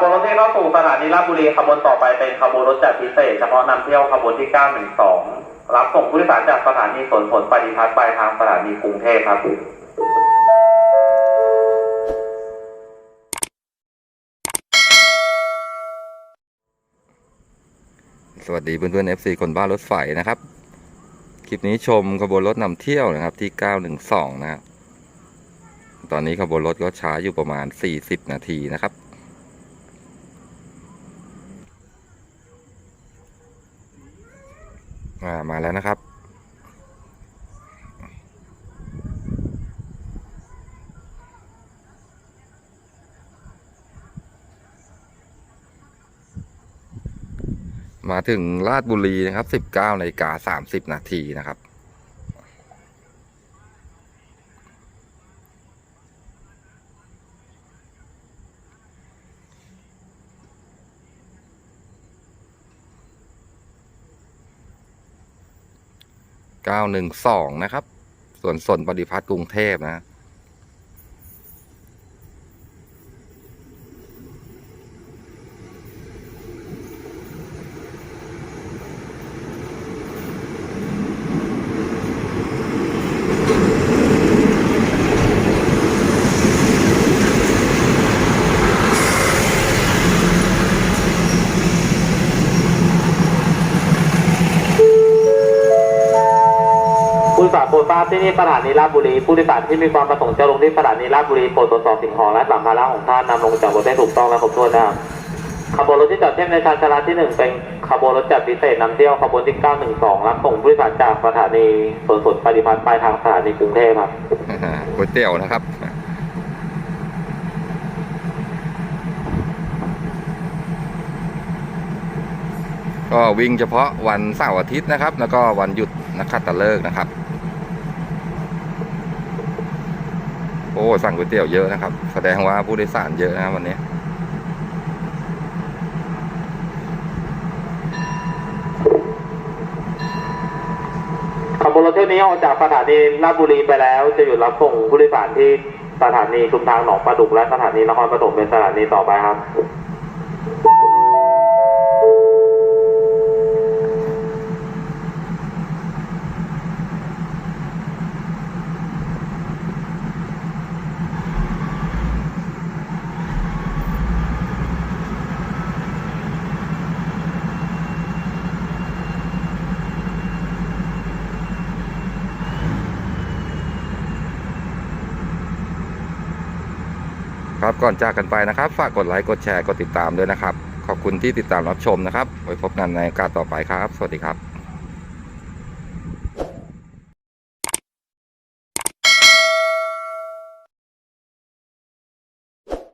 บวนรถที่เข้าสู่สถานีราชบุรีขบวนต่อไปเป็นขบวนรถจัดพิเศษ เฉพาะนำเที่ยวขบวนที่ 912 รับส่งผู้โดยสารจากสถานีสวนผลปฏิพัฒน์ไปทางสถานีกรุงเทพครับสวัสดีเพื่อนๆ FC คนบ้านรถไฟนะครับ คลิปนี้ชมขบวนรถนำเที่ยวนะครับที่ 912 นะครับ ตอนนี้ขบวนรถก็ช้าอยู่ประมาณ 40 นาทีนะครับ อ่ามาแล้วนะครับ มาถึงลาดบุรีนะครับ 19นาฬิกา30 นาทีนะครับ 912 นะครับ ส่วนสนปฏิพัฒน์กรุงเทพนะ ผู้โดยสารโปรดทราบที่นี่สถานีราชบุรี ผู้โดยสารที่มีความประสงค์จะลงที่สถานีราชบุรีโปรดตรวจสอบสิ่งของและสัมภาระของท่านนำลงจากรถได้ถูกต้องและครบถ้วนนะครับขบวนรถที่จอดเทียบในชานชาลาที่หนึ่งเป็นขบวนรถจัดพิเศษนำเที่ยวขบวนที่ 912 รับส่งผู้โดยสารจากสถานีสวนสนปฏิพัฒน์ไปทางสถานีกรุงเทพครับก๋วยเตี๋ยวนะครับ ก็วิ่งเฉพาะวันเสาร์อาทิตย์นะครับ แล้วก็วันหยุดนักขัตฤกษ์นะครับ โอ้ สั่งก๋วยเตี๋ยวเยอะนะครับ แสดงว่าผู้โดยสารเยอะนะครับวันนี้ขบวนรถเที่ยวนี้ออกจากสถานีลาชบุรีไปแล้ว จะหยุดรับส่งผู้โดยสารที่สถานีชุมทางหนองปลาดุกและสถานีนครปฐมเป็นสถานีต่อไปครับ ครับก่อนจากกันไปนะครับ ฝากกดไลค์กดแชร์กดติดตามด้วยนะครับ ขอบคุณที่ติดตามรับชมนะครับไว้พบกันในโอกาสต่อไปครับ สวัสดีครับ